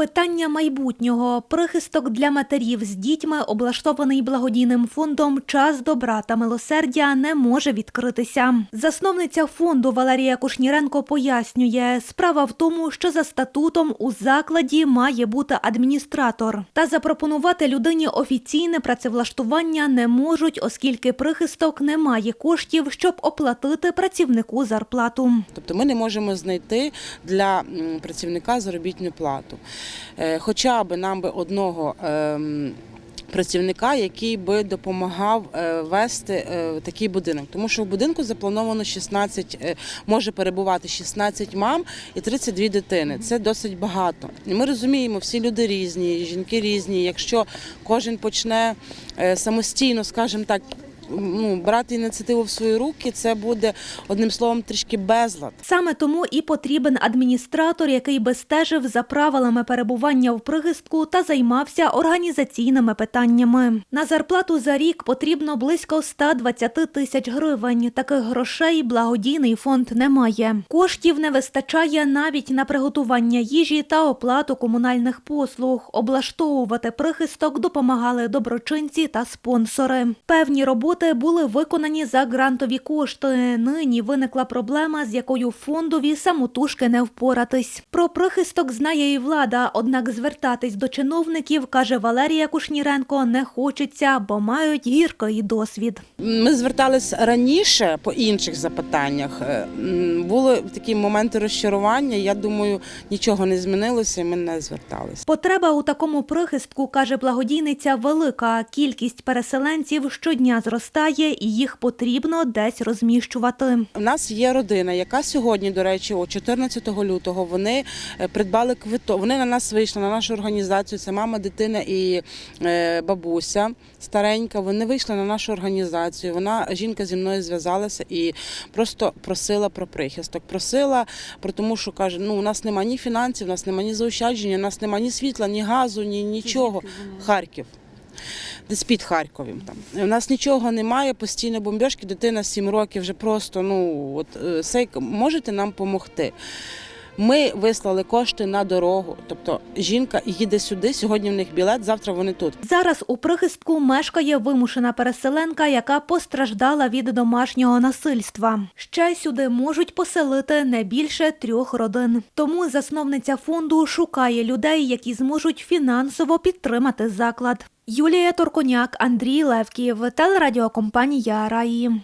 Питання майбутнього. Прихисток для матерів з дітьми, облаштований благодійним фондом Час добра та милосердя, не може відкритися. Засновниця фонду Валерія Кушніренко пояснює, справа в тому, що за статутом у закладі має бути адміністратор. Та запропонувати людині офіційне працевлаштування не можуть, оскільки прихисток не має коштів, щоб оплатити працівнику зарплату. Тобто ми не можемо знайти для працівника заробітну плату. Е, Хоча б нам би одного. ем, Працівника, який би допомагав е, вести е, такий будинок, тому що в будинку заплановано 16, е, може перебувати 16 мам і 32 дитини. Це досить багато. І ми розуміємо, всі люди різні, жінки різні. Якщо кожен почне самостійно, скажімо так, ну, брати ініціативу в свої руки, це буде одним словом трішки безлад. Саме тому і потрібен адміністратор, який би стежив за правилами перебування в прихистку та займався організаційними питаннями. На зарплату за рік потрібно близько 120 тисяч гривень. Таких грошей благодійний фонд не має. Коштів не вистачає навіть на приготування їжі та оплату комунальних послуг. Облаштовувати прихисток допомагали доброчинці та спонсори. Певні роботи були виконані за грантові кошти. Нині виникла проблема, з якою фондові самотужки не впоратись. Про прихисток знає і влада, однак звертатись до чиновників, каже Валерія Кушніренко, не хочеться, бо мають гіркий досвід. Ми звертались раніше по інших запитаннях. Е, Були такі моменти розчарування. Я думаю, нічого не змінилося, і ми не звертались. Потреба у такому прихистку, каже благодійниця, велика. Кількість переселенців щодня зростає, і їх потрібно десь розміщувати. У нас є родина, яка сьогодні, до речі, о 14 лютого вони е, придбали квиток. Вони на нас вийшли, на нашу організацію. Це мама, дитина і е, бабуся старенька. Вони вийшли на нашу організацію. Вона жінка зі мною зв'язалася і просто просила про прихисток. Просила про тому, що каже: ну у нас немає ні фінансів, у нас немає ні заощадження, у нас немає ні світла, ні газу, ні нічого. Харків. Десь під Харковом там. У нас нічого немає, постійно бомбежки, дитина 7 років вже просто, ну, от е, сейк, можете нам допомогти? Ми вислали кошти на дорогу. Тобто жінка їде сюди, сьогодні в них білет, завтра вони тут. Зараз у прихистку мешкає вимушена переселенка, яка постраждала від домашнього насильства. Ще сюди можуть поселити не більше трьох родин. Тому засновниця фонду шукає людей, які зможуть фінансово підтримати заклад. Юлія Торконяк, Андрій Левків, телерадіокомпанія Раї.